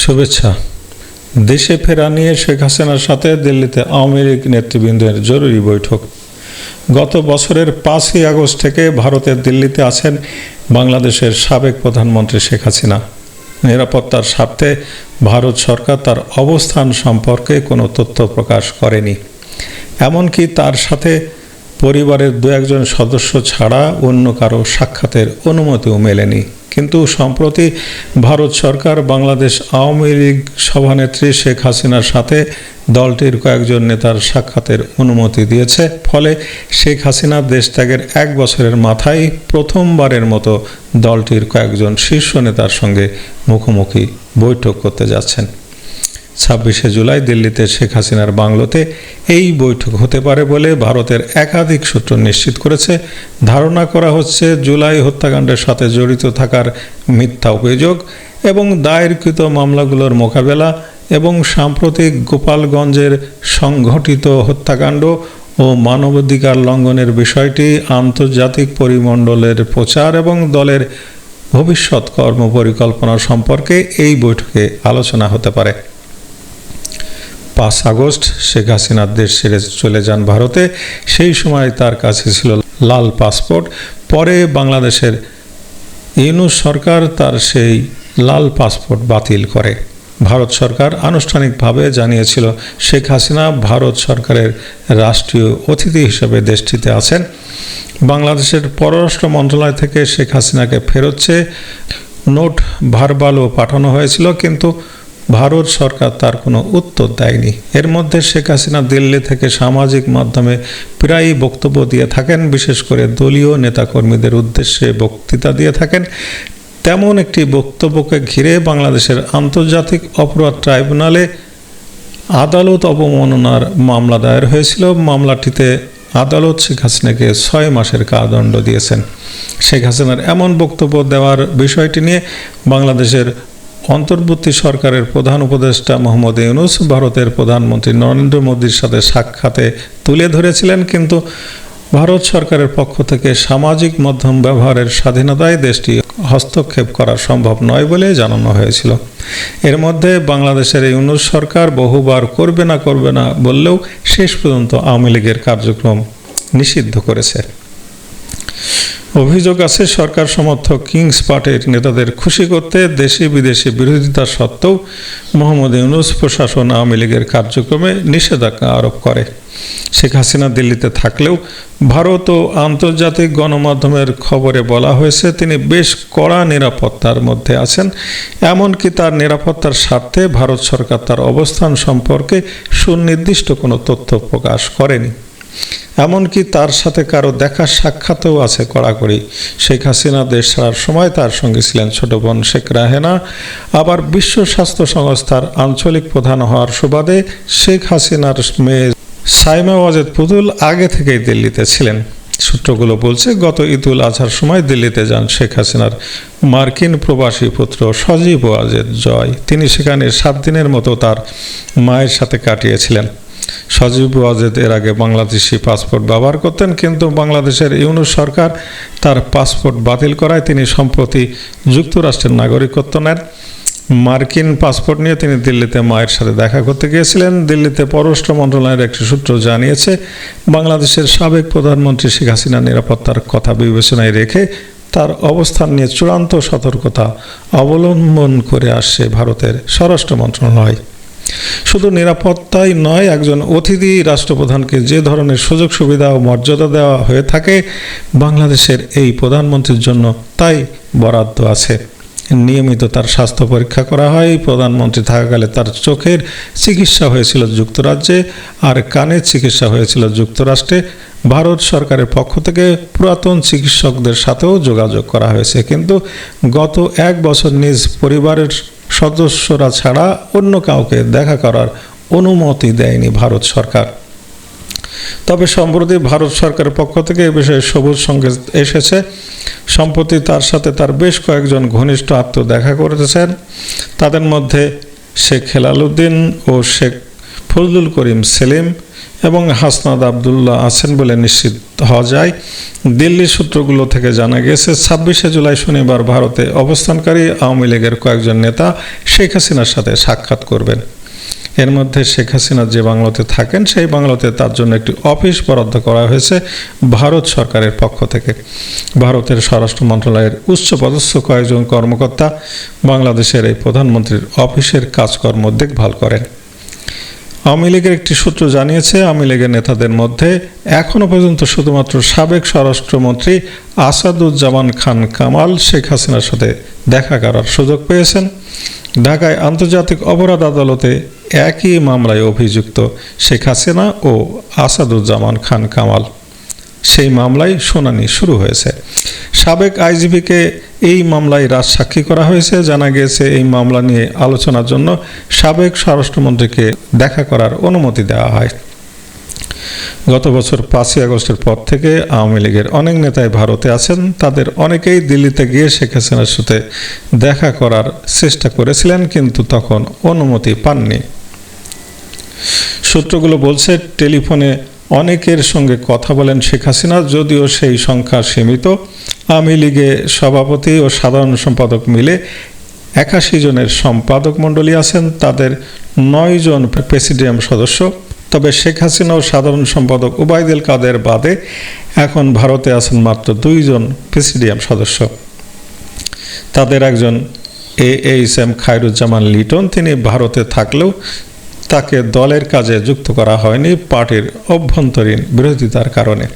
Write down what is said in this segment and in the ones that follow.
শুভেচ্ছা। দেশে ফেরা নিয়ে শেখ হাসিনার সাথে দিল্লিতে আওয়ামী লীগ নেতৃবৃন্দের জরুরি বৈঠক। গত বছরের পাঁচই আগস্ট থেকে ভারতের দিল্লিতে আছেন বাংলাদেশের সাবেক প্রধানমন্ত্রী শেখ হাসিনা। নিরাপত্তার স্বার্থে ভারত সরকার তার অবস্থান সম্পর্কে কোনো তথ্য প্রকাশ করেনি। এমনকি তার সাথে পরিবারের দু একজন সদস্য ছাড়া অন্য কারও সাক্ষাতের অনুমতিও মেলেনি। কিন্তু সম্প্রতি ভারত সরকার বাংলাদেশ আওয়ামী লীগ সভানেত্রী শেখ হাসিনার সাথে দলটির কয়েকজন নেতার সাক্ষাতের অনুমতি দিয়েছে। ফলে শেখ হাসিনা দেশ ত্যাগের এক বছরের মাথায় প্রথমবারের মতো দলটির কয়েকজন শীর্ষ নেতার সঙ্গে মুখোমুখি বৈঠক করতে যাচ্ছেন। ছাব্বিশে জুলাই দিল্লিতে শেখ হাসিনার বাংলোতে এই বৈঠক হতে পারে বলে ভারতের একাধিক সূত্র নিশ্চিত করেছে। ধারণা করা হচ্ছে জুলাই হত্যাকাণ্ডের সাথে জড়িত থাকার মিথ্যা অভিযোগ এবং দায়েরকৃত মামলাগুলোর মোকাবেলা এবং সাম্প্রতিক গোপালগঞ্জের সংঘটিত হত্যাকাণ্ড ও মানবাধিকার লঙ্ঘনের বিষয়টি আন্তর্জাতিক পরিমণ্ডলের প্রচার এবং দলের ভবিষ্যৎ কর্মপরিকল্পনা সম্পর্কে এই বৈঠকে আলোচনা হতে পারে। পাঁচ আগস্ট শেখ হাসিনার দেশ ছেড়ে চলে যান ভারতে। সেই সময় তার কাছে ছিল লাল পাসপোর্ট। পরে বাংলাদেশের ইউনুস সরকার তার সেই লাল পাসপোর্ট বাতিল করে। ভারত সরকার আনুষ্ঠানিকভাবে জানিয়েছিল, শেখ হাসিনা ভারত সরকারের রাষ্ট্রীয় অতিথি হিসেবে দেশটিতে আছেন। বাংলাদেশের পররাষ্ট্র মন্ত্রণালয় থেকে শেখ হাসিনাকে ফেরত চেয়ে নোট ভারবালও পাঠানো হয়েছিল, কিন্তু ভারত সরকার তার কোনো উত্তর দেয়নি। এর মধ্যে শেখ হাসিনা দিল্লি থেকে সামাজিক মাধ্যমে প্রায়ই বক্তব্য দিয়ে থাকেন, বিশেষ করে দলীয় নেতাকর্মীদের উদ্দেশ্যে বক্তৃতা দিয়ে থাকেন। তেমন একটি বক্তব্যকে ঘিরে বাংলাদেশের আন্তর্জাতিক অপরাধ ট্রাইব্যুনালে আদালত অবমাননার মামলা দায়ের হয়েছিল। মামলাটিতে আদালত শেখ হাসিনাকে ছয় মাসের কারাদণ্ড দিয়েছেন। শেখ হাসিনার এমন বক্তব্য দেওয়ার বিষয়টি নিয়ে বাংলাদেশের অন্তর্বর্তী সরকারের প্রধান উপদেষ্টা মোহাম্মদ ইউনুস ভারতের প্রধানমন্ত্রী নরেন্দ্র মোদীর সাথে সাক্ষাতে তুলে ধরেছিলেন, কিন্তু ভারত সরকারের পক্ষ থেকে সামাজিক মাধ্যম ব্যবহারের স্বাধীনতায় দেশটি হস্তক্ষেপ করা সম্ভব নয় বলে জানানো হয়েছিল। এর মধ্যে বাংলাদেশের ইউনুস সরকার বহুবার করবে না করবে না বললেও শেষ পর্যন্ত আওয়ামী লীগের কার্যক্রম নিষিদ্ধ করেছে। অভিযোগ আছে, সরকার সমর্থক কিংস পার্টির নেতাদের খুশি করতে দেশি বিদেশি বিরোধিতা সত্ত্বেও মোহাম্মদ ইউনুস প্রশাসন আওয়ামী লীগের কার্যক্রমে নিষেধাজ্ঞা আরোপ করে। শেখ হাসিনা দিল্লিতে থাকলেও ভারত ও আন্তর্জাতিক গণমাধ্যমের খবরে বলা হয়েছে, তিনি বেশ কড়া নিরাপত্তার মধ্যে আছেন। এমনকি তার নিরাপত্তার স্বার্থে ভারত সরকার তার অবস্থান সম্পর্কে সুনির্দিষ্ট কোনো তথ্য প্রকাশ করেনি। এমনকি তার সাথে কারও দেখা সাক্ষাতেও আছে কড়াকড়ি। শেখ হাসিনা দেশ ছাড়ার সময় তার সঙ্গে ছিলেন ছোট বোন শেখ রাহেনা। আবার বিশ্ব স্বাস্থ্য সংস্থার আঞ্চলিক প্রধান হওয়ার সুবাদে শেখ হাসিনার মেয়ে সাইমা ওয়াজেদ পুতুল আগে থেকেই দিল্লিতে ছিলেন। সূত্রগুলো বলছে, গত ঈদুল আজহার সময় দিল্লিতে যান শেখ হাসিনার মার্কিন প্রবাসী পুত্র সজীব ওয়াজেদ জয়। তিনি সেখানে সাত দিনের মতো তার মায়ের সাথে কাটিয়েছিলেন। সজীব ওয়াজেদ এর আগে বাংলাদেশি পাসপোর্ট ব্যবহার করতেন, কিন্তু বাংলাদেশের ইউনুস সরকার তার পাসপোর্ট বাতিল করায় তিনি সম্প্রতি যুক্তরাষ্ট্রের নাগরিকত্ব নেন। মার্কিন পাসপোর্ট নিয়ে তিনি দিল্লিতে মায়ের সাথে দেখা করতে গিয়েছিলেন। দিল্লিতে পররাষ্ট্র মন্ত্রণালয়ের একটি সূত্র জানিয়েছে, বাংলাদেশের সাবেক প্রধানমন্ত্রী শেখ হাসিনা নিরাপত্তার কথা বিবেচনায় রেখে তার অবস্থান নিয়ে চূড়ান্ত সতর্কতা অবলম্বন করে আসছে ভারতের স্বরাষ্ট্র মন্ত্রণালয়। শুধু নিরাপত্তাই নয়, একজন অতিথি রাষ্ট্রপ্রধানকে যে ধরনের সুযোগ, সুবিধা ও মর্যাদা দেওয়া হয়ে থাকে, বাংলাদেশের এই প্রধানমন্ত্রীর জন্য তাই বরাদ্দ আছে। নিয়মিত তার স্বাস্থ্য পরীক্ষা করা হয়, প্রধানমন্ত্রী থাকাকালে তার চোখের চিকিৎসা হয়েছিল যুক্তরাজ্যে, আর কানের চিকিৎসা হয়েছিল যুক্তরাষ্ট্রে। ভারত সরকারের পক্ষ থেকে পুরাতন চিকিৎসকদের সাথেও যোগাযোগ করা হয়েছে, কিন্তু গত এক বছর নিজ পরিবারের সদস্যরা ছাড়া অন্য কাউকে দেখা করার অনুমতি দেয়নি ভারত সরকার। তবে সম্প্রতি ভারত সরকারের পক্ষ থেকে এ বিষয়ে সবুজ সংকেত এসেছে। সম্প্রতি তার সাথে তার বেশ কয়েকজন ঘনিষ্ঠ আত্ম দেখা করেছেন। তাদের মধ্যে শেখ হেলালুদ্দিন ও শেখ ফজলুল করিম সেলিম এবং হাসনাদ আবদুল্লাহ আছেন বলে নিশ্চিত হওয়া যায়। দিল্লি সূত্রগুলো থেকে জানা গেছে, ছাব্বিশে জুলাই শনিবার ভারতে অবস্থানকারী আওয়ামী লীগের কয়েকজন নেতা শেখ হাসিনার সাথে সাক্ষাৎ করবেন। এর মধ্যে শেখ হাসিনা যে বাংলাতে থাকেন, সেই বাংলাতে তার জন্য একটি অফিস বরাদ্দ করা হয়েছে ভারত সরকারের পক্ষ থেকে। ভারতের স্বরাষ্ট্র মন্ত্রণালয়ের উচ্চপদস্থ কয়েকজন কর্মকর্তা বাংলাদেশের এই প্রধানমন্ত্রীর অফিসের কাজকর্ম দেখভাল করেন। আওয়ামী লীগের একটি সূত্র জানিয়েছে, আওয়ামী লীগের নেতাদের মধ্যে এখনও পর্যন্ত শুধুমাত্র সাবেক স্বরাষ্ট্রমন্ত্রী আসাদুজ্জামান খান কামাল শেখ হাসিনার সাথে দেখা করার সুযোগ পেয়েছেন। ঢাকায় আন্তর্জাতিক অপরাধ আদালতে একই মামলায় অভিযুক্ত শেখ হাসিনা ও আসাদুজ্জামান খান কামাল। সেই মামলায় শুনানি শুরু হয়েছে। সাবেক আইজিপিকে এই মামলায় রাজসাক্ষী করা হয়েছে। জানা গিয়েছে, এই মামলা নিয়ে আলোচনার জন্য সাবেক স্বরাষ্ট্রমন্ত্রীকে দেখা করার অনুমতি দেওয়া হয়। গত বছর পাঁচই আগস্টের পর থেকে আওয়ামী লীগের অনেক নেতাই ভারতে আছেন। তাদের অনেকেই দিল্লিতে গিয়ে শেখ হাসিনার সাথে দেখা করার চেষ্টা করেছিলেন, কিন্তু তখন অনুমতি পাননি। সূত্রগুলো বলছে, টেলিফোনে অনেকের সঙ্গে কথা বলেন শেখ হাসিনা, যদিও সেই সংখ্যা সীমিত। আওয়ামী লীগে সভাপতি ও সাধারণ সম্পাদক মিলে একাশি জনের সম্পাদক মণ্ডলী আছেন। তাদের নয় জন প্রেসিডিয়াম সদস্য। তবে শেখ হাসিনা ও সাধারণ সম্পাদক উবায়দুল কাদের বাদে এখন ভারতে আছেন মাত্র দুইজন প্রেসিডিয়াম সদস্য। তাদের একজন A H M Khairuzzaman Liton, তিনি ভারতে থাকলেও তাকে দলের কাজে যুক্ত করা হয়নি পার্টির অভ্যন্তরীণ বিরোধিতার কারণে।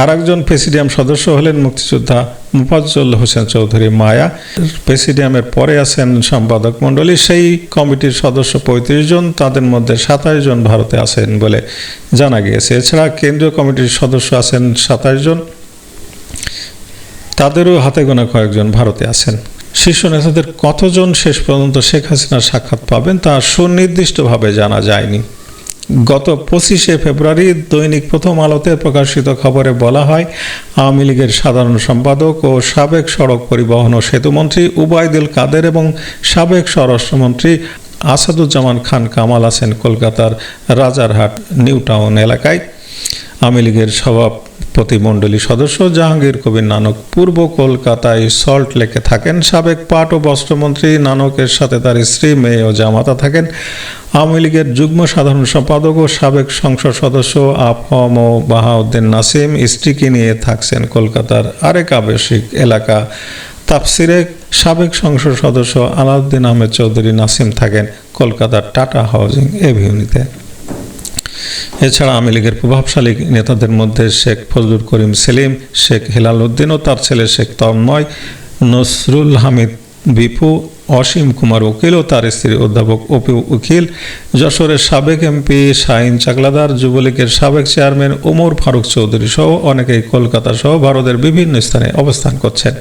আর একজন প্রেসিডিয়াম সদস্য হলেন মুক্তিযোদ্ধা মুফাজ্জল হোসেন চৌধুরী মায়া। প্রেসিডিয়ামের পরে আছেন সম্পাদক মণ্ডলী। সেই কমিটির সদস্য পঁয়ত্রিশ জন, তাদের মধ্যে সাতাশ জন ভারতে আছেন বলে জানা গিয়েছে। এছাড়া কেন্দ্রীয় কমিটির সদস্য আছেন সাতাশ জন। তাদেরও হাতে গোনা কয়েকজন ভারতে আছেন। শীর্ষ নেতাদের কতজন শেষ পর্যন্ত শেখ হাসিনার সাক্ষাৎ পাবেন তা সুনির্দিষ্টভাবে জানা যায়নি। গত পঁচিশে ফেব্রুয়ারি দৈনিক প্রথম আলোতে প্রকাশিত খবরে বলা হয়, আওয়ামী লীগের সাধারণ সম্পাদক ও সাবেক সড়ক পরিবহন ও সেতুমন্ত্রী উবায়দুল কাদের এবং সাবেক স্বরাষ্ট্রমন্ত্রী আসাদুজ্জামান খান কামাল আছেন কলকাতার রাজারহাট নিউ টাউন এলাকায়। আওয়ামী লীগের সভাপতিমণ্ডলী সদস্য জাহাঙ্গীর কবির নানক পূর্ব কলকাতায় সল্ট লেকে থাকেন। সাবেক পাট ও বস্ত্রমন্ত্রী নানকের সাথে তার স্ত্রী, মেয়ে ও জামাতা থাকেন। আওয়ামী লীগের যুগ্ম সাধারণ সম্পাদক ও সাবেক সংসদ সদস্য আফম ও বাহাউদ্দিন নাসিম স্ত্রীকে নিয়ে থাকছেন কলকাতার আরেক আবেশিক এলাকা। তাফসিরে সাবেক সংসদ সদস্য আলাউদ্দিন আহমেদ চৌধুরী নাসিম থাকেন কলকাতার টাটা হাউজিং এভিউনিতে। এছাড়া আওয়ামী লীগের প্রভাবশালী নেতাদের মধ্যে শেখ ফজলুল করিম সেলিম, শেখ হেলাল উদ্দিন ও তার ছেলে শেখ তন্ময়, নসরুল হামিদ বিপু, অসীম কুমার উকিল ও তার স্ত্রী অধ্যাপক অপি উকিল, যশোরের সাবেক এমপি শাহিন চাকলাদার, যুবলীগের সাবেক চেয়ারম্যান ওমর ফারুক চৌধুরী সহ অনেকেই কলকাতা সহ ভারতের বিভিন্ন স্থানে অবস্থান করছেন।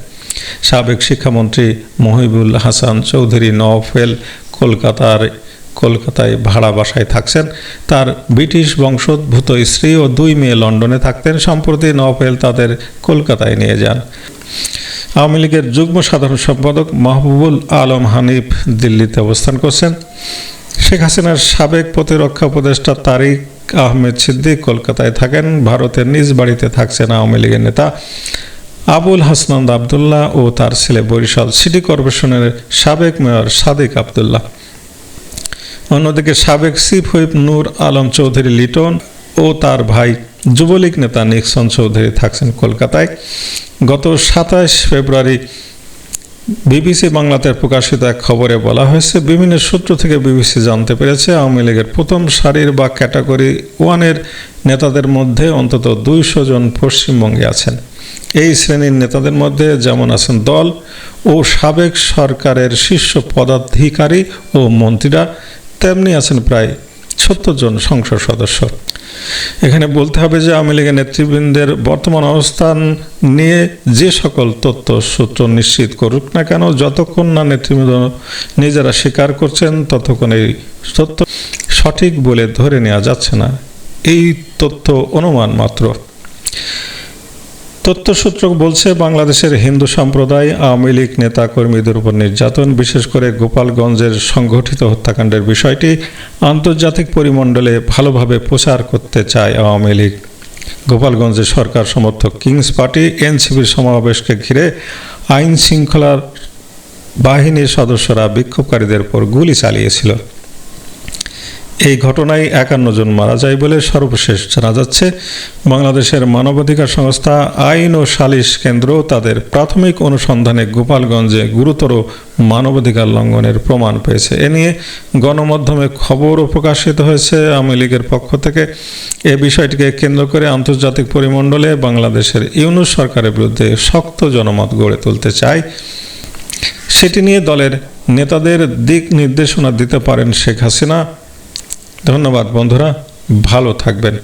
সাবেক শিক্ষামন্ত্রী মহিবুল হাসান চৌধুরী নওফেল কলকাতার কলকাতায় ভাড়া বাসায় থাকছেন। তার ব্রিটিশ বংশোদ্ভূত স্ত্রী ও দুই মেয়ে লন্ডনে থাকতেন, সম্প্রতি নওফেল তাদের কলকাতায় নিয়ে যান। আওয়ামী লীগের যুগ্ম সাধারণ সম্পাদক মাহবুবুল আলম হানিফ দিল্লিতে অবস্থান করছেন। শেখ হাসিনার সাবেক প্রতিরক্ষা উপদেষ্টা তারিক আহমেদ সিদ্দিক কলকাতায় থাকেন। ভারতের নিজ বাড়িতে থাকছেন আওয়ামী লীগের নেতা আবুল হাসনান্দ আবদুল্লাহ ও তার ছেলে বরিশাল সিটি কর্পোরেশনের সাবেক মেয়র সাদিক আবদুল্লাহ। অন্যদিকে সাবেক চিফ হুইপ নূর আলম চৌধুরী লিটন ও তার ভাই যুবলীগ নেতা নিক্সন চৌধুরী থাকছেন কলকাতায়। গত সাতাশ ফেব্রুয়ারি বিবিসি বাংলাতে প্রকাশিত এক খবরে বলা হয়েছে, বিভিন্ন সূত্র থেকে বিবিসি জানতে পেরেছে, আওয়ামী লীগের প্রথম সারির বা ক্যাটাগরি ওয়ানের নেতাদের মধ্যে অন্তত দুইশো জন পশ্চিমবঙ্গে আছেন। এই শ্রেণির নেতাদের মধ্যে যেমন আছেন দল ও সাবেক সরকারের শীর্ষ পদাধিকারী ও মন্ত্রীরা তেমনি আছেন প্রায় সত্তর জন সংসদ সদস্য। এখানে বলতে হবে যে আওয়ামী লীগের নেতৃবৃন্দের বর্তমান অবস্থান নিয়ে যে সকল তথ্য সূত্র নিশ্চিত করুক না কেন, যতক্ষণ না নেতৃবৃন্দ নিজেরা স্বীকার করছেন, ততক্ষণ এই তথ্য সঠিক বলে ধরে নেওয়া যাচ্ছে না। এই তথ্য অনুমান মাত্র। তথ্যসূত্র বলছে, বাংলাদেশের হিন্দু সম্প্রদায় আওয়ামী লীগ নেতা কর্মীদের উপর নির্যাতন, বিশেষ করে গোপালগঞ্জের সংঘটিত হত্যাকাণ্ডের বিষয়টি আন্তর্জাতিক পরিমণ্ডলে ভালোভাবে প্রচার করতে চায় আওয়ামী লীগ। গোপালগঞ্জে সরকার সমর্থক কিংস পার্টি, এনসিপির সমাবেশকে ঘিরে আইন শৃঙ্খলার বাহিনীর সদস্যরা বিক্ষোভকারীদের উপর গুলি চালিয়েছিল। এই ঘটনায় একান্ন জন মারা যায় বলে সর্বশেষ জানা যাচ্ছে। বাংলাদেশের মানবাধিকার সংস্থা আইন ও সালিশ কেন্দ্র তাদের প্রাথমিক অনুসন্ধানে গোপালগঞ্জে গুরুতর মানবাধিকার লঙ্ঘনের প্রমাণ পেয়েছে। এ নিয়ে গণমাধ্যমে খবরও প্রকাশিত হয়েছে আওয়ামী লীগের পক্ষ থেকে। এ বিষয়টিকে কেন্দ্র করে আন্তর্জাতিক পরিমণ্ডলে বাংলাদেশের ইউনুস সরকারের বিরুদ্ধে শক্ত জনমত গড়ে তুলতে চায়। সেটি নিয়ে দলের নেতাদের দিক নির্দেশনা দিতে পারেন শেখ হাসিনা। ধন্যবাদ বন্ধুরা ভালো থাকবেন।